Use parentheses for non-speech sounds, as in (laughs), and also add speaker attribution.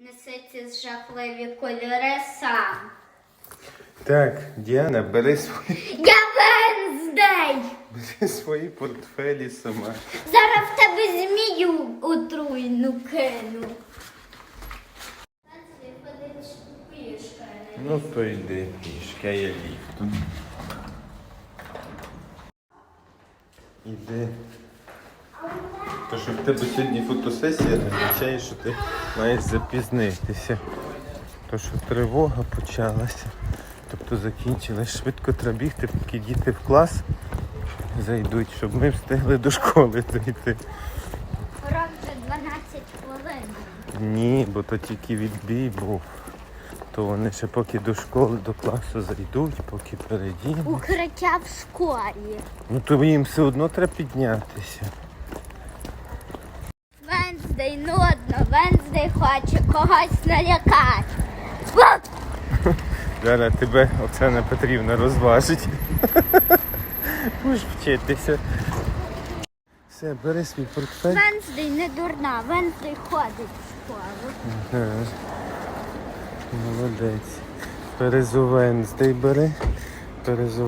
Speaker 1: Неси ці жахливі кольори сам.
Speaker 2: Так, Діана, бери свої,
Speaker 1: Я Венздей!
Speaker 2: бери свої портфелі сама.
Speaker 1: Зараз в тебе змію отруйну кину.
Speaker 2: Ну то йди пішки, а я ліфтом. Іди. То, що в тебе сьогодні фотосесія, не означає, що ти маєш запізнитися. То, що тривога почалася. Тобто закінчилась. Швидко треба бігти, поки діти в клас зайдуть, щоб ми встигли до школи зайти.
Speaker 1: Урок за 12 хвилин.
Speaker 2: Ні, бо то тільки відбій був. То вони ще поки до школи, до класу зайдуть, поки передінуть.
Speaker 1: Укриття в школі.
Speaker 2: Ну то їм все одно треба піднятися.
Speaker 1: Венздей нудно, Венздей хоче когось налякати.
Speaker 2: Зараз тебе Оксана Петрівна розважить. (laughs) Будеш вчитися. Все, бери свій портфель.
Speaker 1: Венздей не дурна, Венздей ходить в школу.
Speaker 2: Ага. Молодець. Перезу Венздей бери. Перезу